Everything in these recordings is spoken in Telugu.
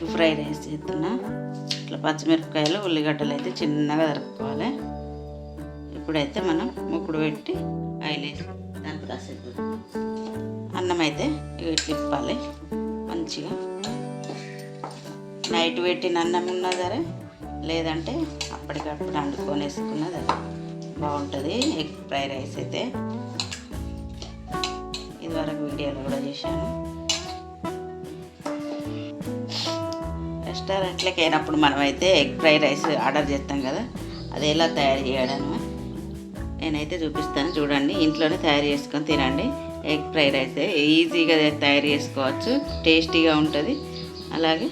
ఎగ్ ఫ్రై రైస్ చేస్తున్నా. ఇట్లా పచ్చిమిరపకాయలు ఉల్లిగడ్డలు అయితే చిన్నగా దొరుకుకోవాలి ఇప్పుడైతే మనం ముక్కుడు పెట్టి ఆయిల్ వేసి దాని కాసేపు అన్నం అయితే ఇట్లా ఇప్పాలి మంచిగా నైట్ పెట్టిన అన్నం ఉన్నా సరే లేదంటే అప్పటికప్పుడు వండుకొని వేసుకున్నా సరే బాగుంటుంది. ఎగ్ ఫ్రై రైస్ అయితే. ఇదివరకు వీడియోలో కూడా చేశాను. రెస్టారెంట్లకి అయినప్పుడు మనమైతే ఎగ్ ఫ్రైడ్ రైస్ ఆర్డర్ చేస్తాం కదా అది ఎలా తయారు చేయడము? నేనైతే చూపిస్తాను చూడండి. ఇంట్లోనే తయారు చేసుకొని తినండి. ఎగ్ ఫ్రైడ్ రైస్ ఈజీగా తయారు చేసుకోవచ్చు టేస్టీగా ఉంటుంది. అలాగే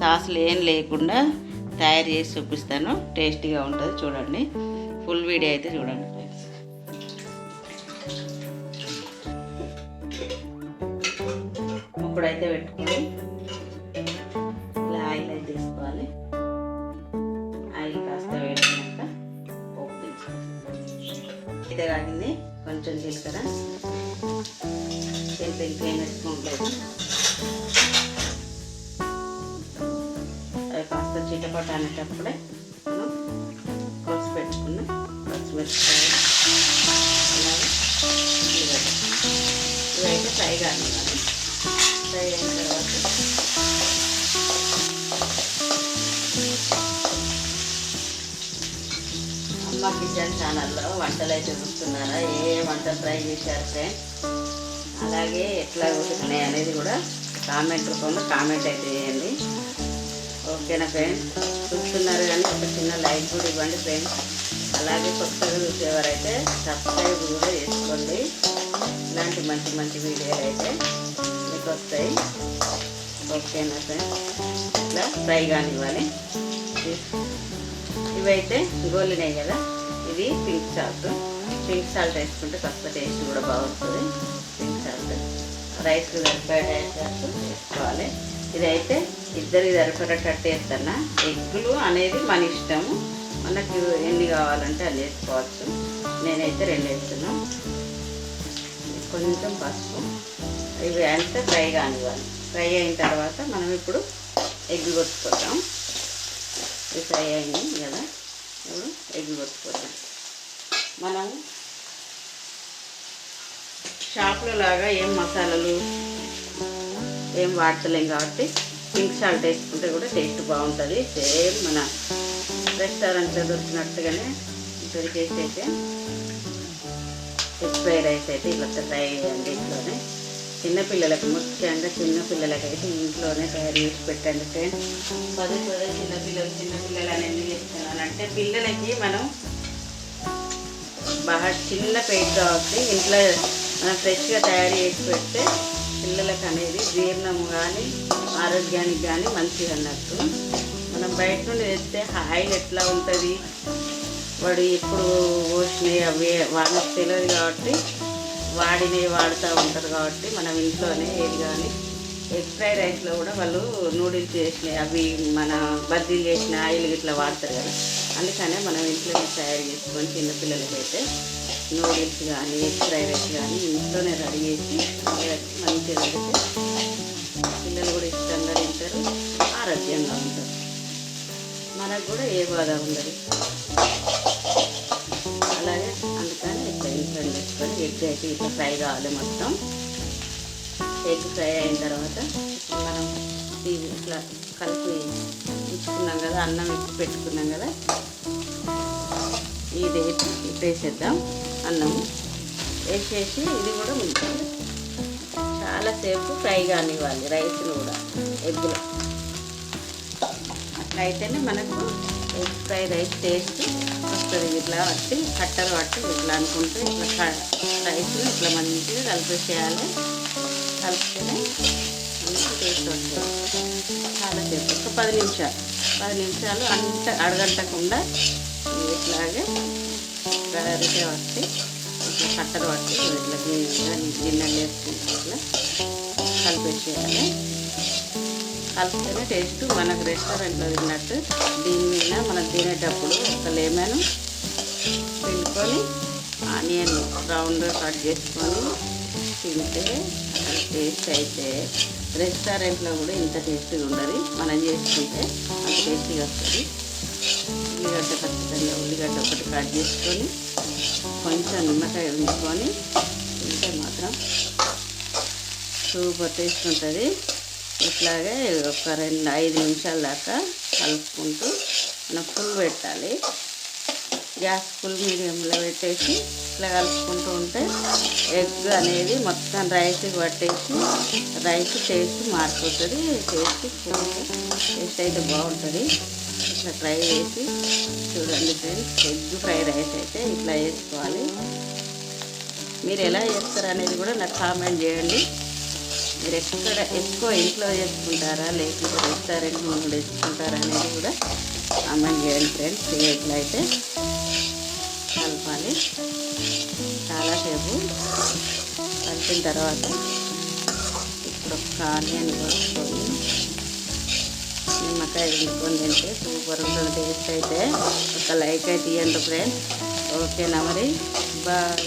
సాసులు ఏం లేకుండా తయారు చేసి చూపిస్తాను టేస్టీగా ఉంటుంది చూడండి. ఫుల్ వీడియో అయితే చూడండి ఫ్రెండ్స్. ఇప్పుడైతే పెట్టుకుని అయితే కాగింది కొంచెం జీలకర్ర. పెళ్ళి పెయిన్ వేసుకోవట్లేదు అవి కాస్త చిట్టపట్ట అనేటప్పుడే మనం కోసి పెట్టుకున్న. పచ్చిమిరపకాయలు మా కిచెన్ ఛానల్లో వంటలు అయితే చూస్తున్నారా? ఏ వంట ట్రై చేశారు ఫ్రెండ్స్ అలాగే ఎట్లా ఉతుకున్నాయి అనేది కూడా కామెంట్ రూపంలో కామెంట్ అయితే చేయండి. ఓకేనా ఫ్రెండ్స్ చూస్తున్నారు కానీ ఒక చిన్న లైక్ కూడా ఇవ్వండి ఫ్రెండ్స్ అలాగే కొత్తగా చూసేవారైతే సబ్స్క్రైబ్ కూడా చేసుకోండి. ఇలాంటి మంచి మంచి వీడియోలు అయితే మీకు వస్తాయి. ఓకేనా ఫ్రెండ్స్ ఇట్లా ఫ్రై కానివ్వాలి. ఇవైతే గోలినాయి కదా? ఇది పింక్ సాల్ట్. పింక్ సాల్ట్ వేసుకుంటే కాస్త టేస్ట్ కూడా బాగుంటుంది. Pink salt. రైస్కి సరిపడే సాల్ట్ వేసుకోవాలి. ఇదైతే ఇద్దరికి సరిపడేటట్టు వేస్తున్నా ఎగ్గులు అనేది మన ఇష్టము. మనకు ఎన్ని కావాలంటే అన్ని వేసుకోవచ్చు. నేనైతే రెండు వేస్తున్నాను కొంచెం పసుపు. ఇవి అంతా ఫ్రై కానివ్వాలి. ఫ్రై అయిన తర్వాత మనం ఇప్పుడు ఎగ్ కొట్టుకుంటాం. ఇవి ఫ్రై అయింది కదా? ఇప్పుడు ఎగ్ మనం షాప్లో లాగా ఏం మసాలాలు ఏం వాడతలేం కాబట్టి పింక్ సాల్ట్ వేసుకుంటే కూడా టేస్ట్ బాగుంటుంది. సేమ్ మన రెస్టారెంట్లో దొరికినట్టుగానే దొరికేసి అయితే ఎక్స్పైర్ ఫ్రై రైస్ అయితే ఇలా ట్రై చేయండి ఇంట్లోనే. చిన్నపిల్లలకు ముఖ్యంగా చిన్నపిల్లలకి అయితే ఇంట్లోనే తయారు చేసి పెట్టండి ఫ్రెండ్స్. పదే పదే చిన్నపిల్లలు చిన్నపిల్లలు అని ఎందుకు పిల్లలకి మనం బాగా చిన్న పెయిట్ కాబట్టి ఇంట్లో మనం ఫ్రెష్గా తయారు చేసి పెడితే పిల్లలకు అనేది జీర్ణం కానీ ఆరోగ్యానికి కానీ మంచిది అన్నట్టు. మనం బయట నుండి తెస్తే ఆయిల్ ఎట్లా ఉంటుంది? వాడు ఎప్పుడు పోసినవి అవి వాళ్ళకి తెలియదు కాబట్టి వాడినవి వాడుతూ ఉంటారు కాబట్టి మనం ఇంట్లోనే ఏది కానీ ఎగ్ ఫ్రైడ్ రైస్లో కూడా వాళ్ళు నూడిల్స్ చేసినవి అవి మన బజ్జీలు చేసిన ఆయిల్ ఇట్లా వాడతారు కదా. అందుకనే మనం ఇంట్లోనే తయారు చేసుకొని చిన్నపిల్లలకి అయితే నూడిల్స్ కానీ ఎగ్ ఫ్రై రైస్ కానీ ఇంట్లోనే రెడీ చేసి మంచిగా పెడితే పిల్లలు కూడా ఇష్టంగా తింటారు ఆరోగ్యంగా ఉంటారు. మనకు కూడా ఏ బాధ ఉండదు. అలాగే అందుకని ఇట్లా ఇంట్లో చేసుకొని ఎగ్ అయితే ఇట్లా ఫ్రై కావాలి మొత్తం. ఎగ్ ఫ్రై అయిన తర్వాత మనం ఇట్లా కలిపి పెట్టుకున్నాం కదా అన్నం ఇచ్చి పెట్టుకున్నాం కదా. ఇది వేసేద్దాం అన్నం. వేసేసి ఇది కూడా ముంచాలి చాలాసేపు ఫ్రై కానివ్వాలి రైస్ను కూడా ఎగ్గులో అట్లా అయితేనే మనకు ఎగ్ ఫ్రై రైస్ టేస్ట్ వస్తుంది. ఇట్లా పట్టి కట్టలు పట్టి ఇట్లా అనుకుంటే ఇట్లా రైస్ని ఇట్లా మంచిగా కలిపేసేయాలి. కలిపితేనే మంచి టేస్ట్ వస్తుంది. చాలాసేపు ఒక పది నిమిషాలు. పది నిమిషాలు అంత అడగంటకుండా ఇట్లాగే గరిటె పట్టి ఇట్లా కట్టలు పట్టి ఇట్లా గిన్నె గిన్నెలు వేసుకుంటే ఇట్లా కలిపేసేయాలి. కలిపితేనే టేస్ట్ మనకు రెస్టారెంట్లో తిన్నట్టు దీని మీద మనం తినేటప్పుడు ఒక లెమన్ పిండుకొని ఆనియన్ రౌండ్ కట్ చేసుకొని తింటే టేస్ట్ అయితే రెస్టారెంట్లో కూడా ఇంత టేస్టీగా ఉండదు. మనం చేసుకుంటే అంత టేస్టీగా వస్తుంది. ఉల్లిగడ్డ ఖచ్చితంగా ఉల్లిగడ్డ ఒకటి కట్ చేసుకొని కొంచెం నిమ్మకాయ ఉంచుకొని తింటే మాత్రం సూపర్ టేస్ట్ ఉంటుంది. ఇట్లాగే ఒక రెండు ఐదు నిమిషాల దాకా కలుపుకుంటూ మనం ఫుల్ పెట్టాలి. గ్యాస్ ఫుల్ మీడియంలో పెట్టేసి ఇట్లా కలుపుకుంటూ ఉంటే ఎగ్ అనేది మొత్తం రైస్ పట్టేసి రైస్ టేస్ట్ మారిపోతుంది టేస్ట్ టేస్ట్ అయితే బాగుంటుంది. ఇట్లా ట్రై చేసి చూడండి ఫ్రెండ్స్ ఎగ్ ఫ్రై రైస్ అయితే ఇట్లా చేసుకోవాలి. మీరు ఎలా చేస్తారు అనేది కూడా నాకు కామెంట్ చేయండి. మీరు ఎక్కడ ఎక్కువ ఇంట్లో చేసుకుంటారా లేకపోతే రెస్టారెంట్ నుండి తెచ్చుకుంటారా అనేది కూడా కామెంట్ చేయండి ఫ్రెండ్స్. ఎట్లయితే కలపాలి. చాలాసేపు కలిపిన తర్వాత ఇప్పుడు ఒక ఆనియన్ కోసుకొని నిమ్మకాయ వేసుకొని తింటే సూపర్ ఉంటుంది. టేస్ట్ అయితే ఒక లైక్ అయితే ఇవ్వండి ఫ్రెండ్స్. ఓకేనా మరి? బాయ్.